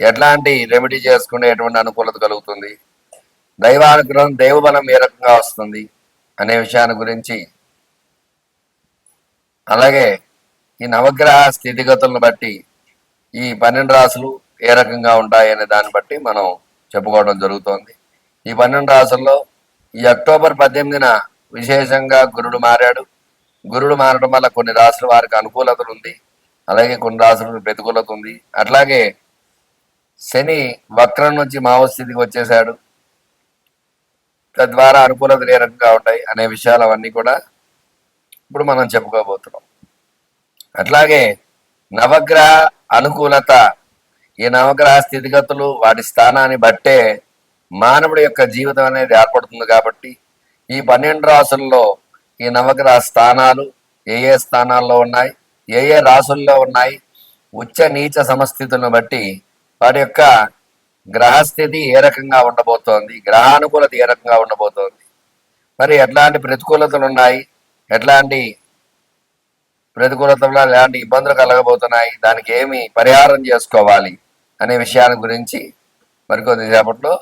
ఎట్లాంటి రెమెడీ చేసుకునే ఎటువంటి అనుకూలత కలుగుతుంది? దైవానుగ్రహం దైవబలం ఏ రకంగా వస్తుంది? అనే విషయాన్ని గురించి. అలాగే ఈ నవగ్రహ స్థితిగతులను బట్టి ఈ పన్నెండు రాసులు ఏ రకంగా ఉంటాయి అనే దాన్ని బట్టి మనం చెప్పుకోవడం జరుగుతోంది. ఈ పన్నెండు రాసుల్లో ఈ అక్టోబర్ పద్దెనిమిదిన విశేషంగా గురుడు మారాడు. గురుడు మారడం వల్ల కొన్ని రాసులు వారికి అనుకూలత ఉంది. అలాగే కొన్ని రాసులకు ప్రతికూలత ఉంది. అట్లాగే శని వక్రం నుంచి మావస్థితికి వచ్చేసాడు తద్వారా అనుకూలత ఏ రకంగా ఉంటాయి అనే విషయాలు అవన్నీ కూడా ఇప్పుడు మనం చెప్పుకోబోతున్నాం. అట్లాగే నవగ్రహ అనుకూలత ఈ నవగ్రహ స్థితిగతులు వాటి స్థానాన్ని బట్టే మానవుడి యొక్క జీవితం అనేది ఏర్పడుతుంది కాబట్టి ఈ పన్నెండు రాసుల్లో ఈ నవగ్రహ స్థానాలు ఏ ఏ స్థానాల్లో ఉన్నాయి ఏ ఏ రాసుల్లో ఉన్నాయి ఉచ్చ నీచ సమస్థితులను బట్టి వారి యొక్క గ్రహస్థితి ఏ రకంగా ఉండబోతోంది? గ్రహానుకూలత ఏ రకంగా ఉండబోతోంది? మరి ఎట్లాంటి ప్రతికూలతలు ఉన్నాయి? ఎట్లాంటి ప్రతికూలతలు ఎలాంటి ఇబ్బందులు కలగబోతున్నాయి? దానికి ఏమి పరిహారం చేసుకోవాలి? అనే విషయాల గురించి మరికొద్ది సేపట్లో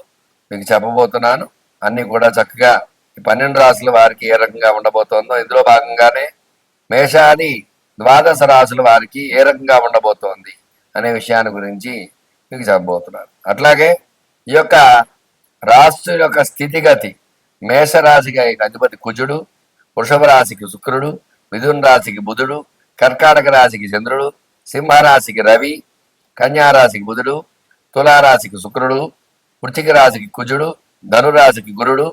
మీకు చెప్పబోతున్నాను. అన్నీ కూడా చక్కగా ఈ పన్నెండు రాసులు వారికి ఏ రకంగా ఉండబోతోందో ఇందులో భాగంగానే మేషాది ద్వాదశ రాసుల వారికి ఏ రకంగా ఉండబోతోంది అనే విషయాన్ని గురించి మీకు చెప్పబోతున్నారు అట్లాగే ఈ యొక్క రాశి యొక్క స్థితిగతి మేషరాశికి అధిపతి కుజుడు వృషభ రాశికి శుక్రుడు మిథున రాశికి బుధుడు కర్కాటక రాశికి చంద్రుడు సింహరాశికి రవి కన్యారాశికి బుధుడు తులారాశికి శుక్రుడు వృచ్చిక రాశికి కుజుడు ధనురాశికి గురుడు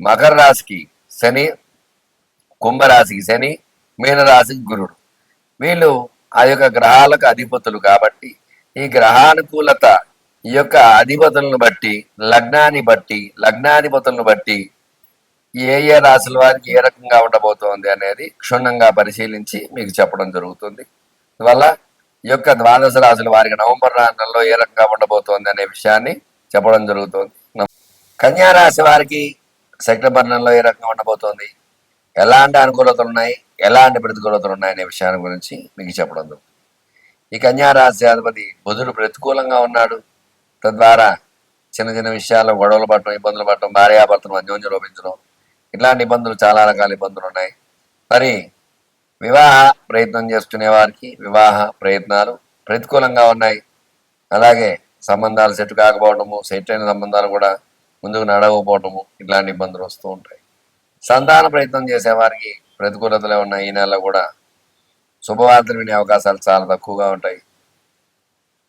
మకర రాశికి శని కుంభరాశికి శని మీనరాశికి గురుడు. వీళ్ళు ఆ యొక్క గ్రహాలకు అధిపతులు కాబట్టి ఈ గ్రహానుకూలత ఈ యొక్క అధిపతులను బట్టి లగ్నాన్ని బట్టి లగ్నాధిపతులను బట్టి ఏ ఏ రాశుల వారికి ఏ రకంగా ఉండబోతోంది అనేది క్షుణ్ణంగా పరిశీలించి మీకు చెప్పడం జరుగుతుంది. అందువల్ల ఈ యొక్క ద్వాదశ రాశుల వారికి నవంబర్ నెలలో ఏ రకంగా ఉండబోతోంది అనే విషయాన్ని చెప్పడం జరుగుతుంది. కన్యా రాశి వారికి సెప్టెంబర్ నెలలో ఏ రకంగా ఉండబోతోంది? ఎలాంటి అనుకూలతలు ఉన్నాయి? ఎలాంటి ప్రతికూలతలు ఉన్నాయి అనే విషయాన్ని గురించి మీకు చెప్పడం జరుగుతుంది. ఈ కన్యా అధిపతి బుధుడు ప్రతికూలంగా ఉన్నాడు. తద్వారా చిన్న చిన్న విషయాల్లో గొడవలు పడటం ఇబ్బందులు పడటం భార్యాభర్తలు అన్యోన్యం లోపించడం ఇట్లాంటి ఇబ్బందులు చాలా రకాల ఇబ్బందులు ఉన్నాయి. మరి వివాహ ప్రయత్నం చేసుకునే వారికి వివాహ ప్రయత్నాలు ప్రతికూలంగా ఉన్నాయి. అలాగే సంబంధాలు సెట్ కాకపోవడము సెట్ అయిన సంబంధాలు కూడా ముందుకు నడవకపోవటము ఇట్లాంటి ఇబ్బందులు వస్తూ ఉంటాయి. సంతాన ప్రయత్నం చేసేవారికి ప్రతికూలతలే ఉన్నాయి. ఈ నెలలో కూడా శుభవార్తలు వినే అవకాశాలు చాలా తక్కువగా ఉంటాయి.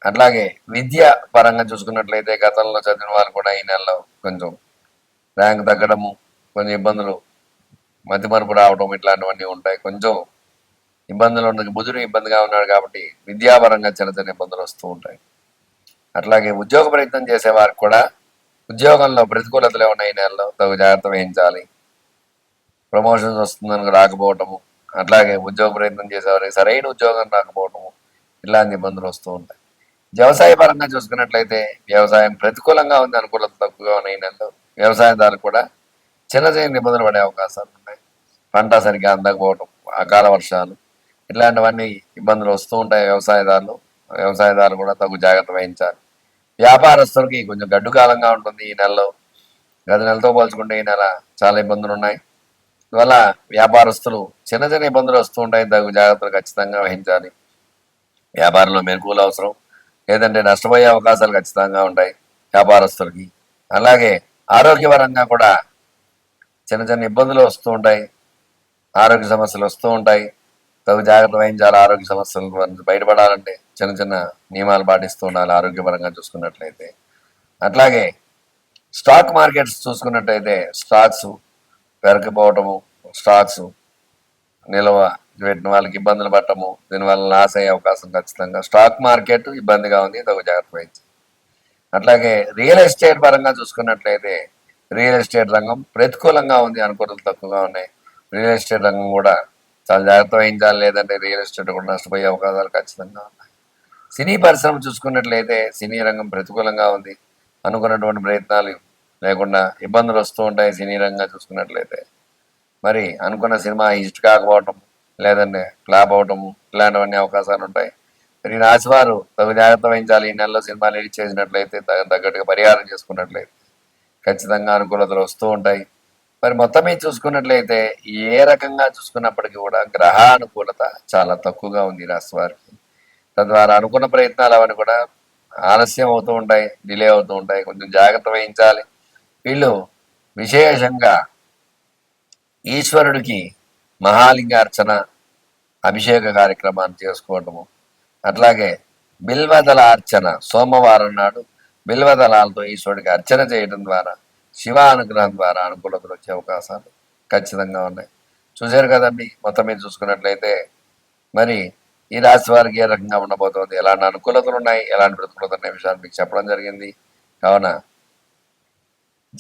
అట్లాగే విద్య పరంగా చూసుకున్నట్లయితే గతంలో చదివిన వాళ్ళు కూడా ఈ నెలలో కొంచెం ర్యాంక్ తగ్గడము కొంచెం ఇబ్బందులు మతిమరుపు రావడం ఇట్లాంటివన్నీ ఉంటాయి. కొంచెం ఇబ్బందులు ఉండదు బుధుడు ఇబ్బందిగా ఉన్నాడు కాబట్టి విద్యాపరంగా చిన్న చిన్న ఇబ్బందులు వస్తూ ఉంటాయి. అట్లాగే ఉద్యోగ ప్రయత్నం చేసేవారికి కూడా ఉద్యోగంలో ప్రతికూలతలే ఉన్నాయి ఈ నెలలో? తగు జాగ్రత్త వహించాలి. ప్రమోషన్స్ వస్తుందని రాకపోవటము అట్లాగే ఉద్యోగ ప్రయత్నం చేసేవారికి సరైన ఉద్యోగం రాకపోవడం ఇలాంటి ఇబ్బందులు వస్తూ ఉంటాయి. వ్యవసాయ పరంగా చూసుకున్నట్లయితే వ్యవసాయం ప్రతికూలంగా ఉంది అనుకూలత తక్కువగా ఉన్నాయి ఈ నెలలో. వ్యవసాయదారులు కూడా చిన్న చిన్న ఇబ్బందులు పడే అవకాశాలు ఉన్నాయి. పంట సరిగ్గా అందకపోవటం అకాల వర్షాలు ఇట్లాంటివన్నీ ఇబ్బందులు వస్తూ ఉంటాయి వ్యవసాయదారులు. వ్యవసాయదారులు కూడా తగు జాగ్రత్త వహించాలి. వ్యాపారస్తులకి కొంచెం గడ్డు కాలంగా ఉంటుంది ఈ నెలలో. గత నెలతో పోల్చుకుంటే ఈ నెల చాలా ఇబ్బందులు ఉన్నాయి. అందువల్ల వ్యాపారస్తులు చిన్న చిన్న ఇబ్బందులు వస్తూ ఉంటాయి. తగు జాగ్రత్తలు ఖచ్చితంగా వహించాలి. వ్యాపారంలో మెరుగులు అవసరం. లేదంటే నష్టపోయే అవకాశాలు ఖచ్చితంగా ఉంటాయి వ్యాపారస్తులకి. అలాగే ఆరోగ్యపరంగా కూడా చిన్న చిన్న ఇబ్బందులు వస్తూ ఉంటాయి. ఆరోగ్య సమస్యలు వస్తూ ఉంటాయి. తగు జాగ్రత్త వహించాలి. ఆరోగ్య సమస్యలు బయటపడాలంటే చిన్న చిన్న నియమాలు పాటిస్తూ ఉండాలి ఆరోగ్యపరంగా చూసుకున్నట్లయితే. అట్లాగే స్టాక్ మార్కెట్స్ చూసుకున్నట్టయితే స్టాక్స్ పెరకపోవటము స్టాక్స్ నిల్వ పెట్టిన వాళ్ళకి ఇబ్బందులు పట్టము దీనివల్ల లాస్ అయ్యే అవకాశం ఖచ్చితంగా. స్టాక్ మార్కెట్ ఇబ్బందిగా ఉంది తగు జాగ్రత్త వహించి. అట్లాగే రియల్ ఎస్టేట్ పరంగా చూసుకున్నట్లయితే రియల్ ఎస్టేట్ రంగం ప్రతికూలంగా ఉంది అనుకూలతలు తక్కువగా ఉన్నాయి. రియల్ ఎస్టేట్ రంగం కూడా చాలా జాగ్రత్త వహించాలి లేదంటే రియల్ ఎస్టేట్ కూడా నష్టపోయే అవకాశాలు ఖచ్చితంగా ఉన్నాయి. సినీ పరిశ్రమ చూసుకున్నట్లయితే సినీ రంగం ప్రతికూలంగా ఉంది అనుకున్నటువంటి ప్రయత్నాలు లేకుండా ఇబ్బందులు వస్తూ ఉంటాయి సినీ రంగంగా చూసుకున్నట్లయితే. మరి అనుకున్న సినిమా హిస్ట్ కాకపోవటం లేదంటే ఫ్లాప్ అవటం ఇలాంటివన్నీ అవకాశాలు ఉంటాయి. మరి ఈ రాశివారు తగు జాగ్రత్త వహించాలి. ఈ నెలలో సినిమా రిలీజ్ చేసినట్లయితే తగ తగ్గట్టుగా పరిహారం చేసుకున్నట్లయితే ఖచ్చితంగా అనుకూలతలు వస్తూ ఉంటాయి. మరి మొత్తం మీద చూసుకున్నట్లయితే ఏ రకంగా చూసుకున్నప్పటికీ కూడా గ్రహ అనుకూలత చాలా తక్కువగా ఉంది రాశివారికి తద్వారా అనుకున్న ప్రయత్నాలు అవన్నీ కూడా ఆలస్యం అవుతూ ఉంటాయి డిలే అవుతూ ఉంటాయి. కొంచెం జాగ్రత్త వహించాలి. వీళ్ళు విశేషంగా ఈశ్వరుడికి మహాలింగార్చన అభిషేక కార్యక్రమాన్ని చేసుకోవటము అట్లాగే బిల్వదల అర్చన సోమవారం నాడు బిల్వదలాలతో ఈశ్వరుడికి అర్చన చేయడం ద్వారా శివ అనుగ్రహం ద్వారా అనుకూలతలు వచ్చే అవకాశాలు ఖచ్చితంగా ఉన్నాయి. చూశారు కదండి మొత్తం మీద చూసుకున్నట్లయితే మరి ఈ రాశి వారికి ఏ రకంగా ఉండబోతోంది ఎలాంటి అనుకూలతలు ఉన్నాయి ఎలాంటి ప్రతికూలతలు అనే విషయాన్ని మీకు చెప్పడం జరిగింది. కావున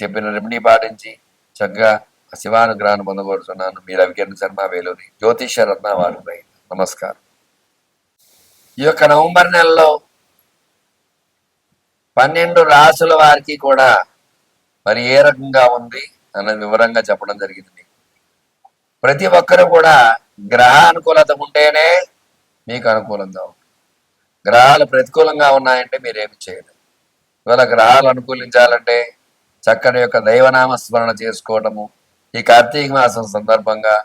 చెప్పిన రెమెడీ పాటించి చక్కగా శివానుగ్రహాన్ని పొందగోరుతున్నాను మీ రవికిరణ్ శర్మ వేలూరి జ్యోతిష రత్నవారు నమస్కారం. ఈ యొక్క నవంబర్ నెలలో పన్నెండు రాసుల వారికి కూడా మరి ఏ రకంగా ఉంది అన్నది వివరంగా చెప్పడం జరిగింది మీకు. ప్రతి ఒక్కరు కూడా గ్రహ అనుకూలత ఉంటేనే మీకు అనుకూలంగా ఉంటుంది. గ్రహాలు ప్రతికూలంగా ఉన్నాయంటే మీరేమి చేయలేదు ఇవాళ గ్రహాలు అనుకూలించాలంటే చక్కని యొక్క దైవనామ స్మరణ చేసుకోవటము. ఈ కార్తీక మాసం సందర్భంగా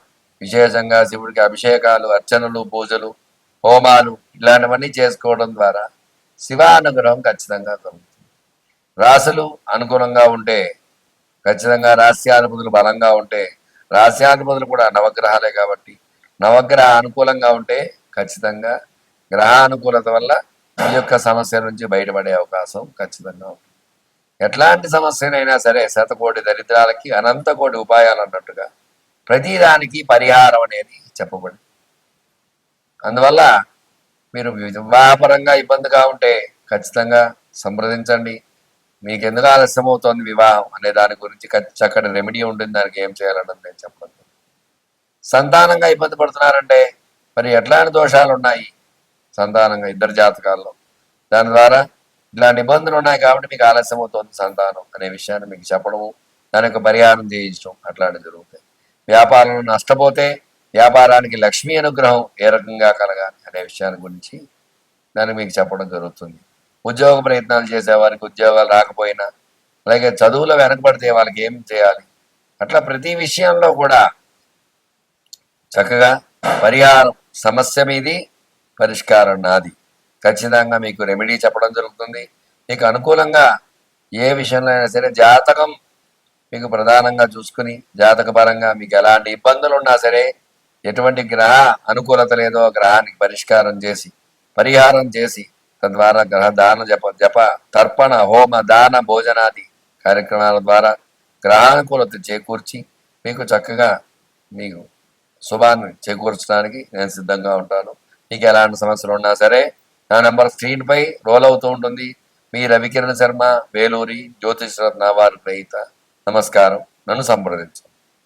విశేషంగా శివుడికి అభిషేకాలు అర్చనలు పూజలు హోమాలు ఇలాంటివన్నీ చేసుకోవడం ద్వారా శివానుగ్రహం ఖచ్చితంగా కలుగుతుంది. రాసులు అనుకూలంగా ఉంటే ఖచ్చితంగా రాస్యాధిపతులు బలంగా ఉంటే రాస్యాధిపతులు కూడా నవగ్రహాలే కాబట్టి నవగ్రహ అనుకూలంగా ఉంటే ఖచ్చితంగా గ్రహ అనుకూలత వల్ల ఈ యొక్క సమస్య నుంచి బయటపడే అవకాశం ఖచ్చితంగా ఉంటుంది. ఎట్లాంటి సమస్యనైనా సరే శతకోటి దరిద్రాలకి అనంత కోటి ఉపాయాలు అన్నట్టుగా ప్రతిదానికి పరిహారం అనేది చెప్పబడి అందువల్ల మీరు వివాహపరంగా ఇబ్బందిగా ఉంటే ఖచ్చితంగా సంప్రదించండి. మీకు ఎందుకు ఆలస్యం అవుతోంది వివాహం అనే దాని గురించి చక్కటి రెమెడీ ఉంటుంది. దానికి ఏం చేయాలన్నది నేను చెప్పను. సంతానంగా ఇబ్బంది పడుతున్నారంటే మరి ఎట్లాంటి దోషాలు ఉన్నాయి సంతానంగా ఇద్దరు జాతకాల్లో. దాని ద్వారా ఇలా నిబంధనలు ఉన్నాయి కాబట్టి మీకు ఆలస్యం అవుతుంది సంతానం అనే విషయాన్ని మీకు చెప్పడము దానికి పరిహారం చేయించడం అట్లాంటివి జరుగుతాయి. వ్యాపారంలో నష్టపోతే వ్యాపారానికి లక్ష్మీ అనుగ్రహం ఏ రకంగా కలగాలి అనే విషయాన్ని గురించి దాన్ని మీకు చెప్పడం జరుగుతుంది. ఉద్యోగ ప్రయత్నాలు చేసే వారికి ఉద్యోగాలు రాకపోయినా అలాగే చదువులో వెనకబడితే వాళ్ళకి ఏం చేయాలి? అట్లా ప్రతి విషయంలో కూడా చక్కగా పరిహారం సమస్య మీది పరిష్కారం నాది. ఖచ్చితంగా మీకు రెమెడీ చెప్పడం జరుగుతుంది. మీకు అనుకూలంగా ఏ విషయంలో అయినా సరే జాతకం మీకు ప్రధానంగా చూసుకుని జాతక పరంగా మీకు ఎలాంటి ఇబ్బందులు ఉన్నా సరే ఎటువంటి గ్రహ అనుకూలత లేదో ఆ గ్రహానికి పరిష్కారం చేసి పరిహారం చేసి తద్వారా గ్రహ దాన జప జప తర్పణ హోమ దాన భోజనాది కార్యక్రమాల ద్వారా గ్రహానుకూలత చేకూర్చి మీకు చక్కగా మీకు శుభాన్ని చేకూర్చడానికి నేను సిద్ధంగా ఉంటాను. మీకు ఎలాంటి సమస్యలు ఉన్నా సరే నా నెంబర్ స్క్రీన్ పై రోల్ అవుతూ ఉంటుంది. మీ రవికిరణ్ శర్మ వేలూరి జ్యోతిష్ రత్న వారి నమస్కారం. నన్ను సంప్రదించండి